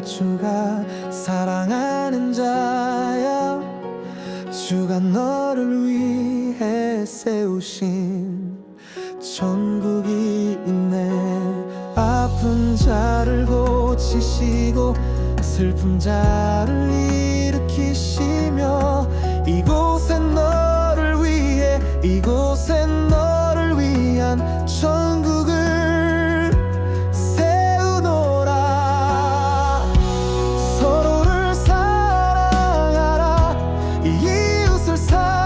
주가 사랑하는 자야 주가 너를 위해 세우신 천국이 있네. 아픈 자를 고치시고 슬픈 자를 일으키시며 이곳에 너를 위해 이곳 주옵소서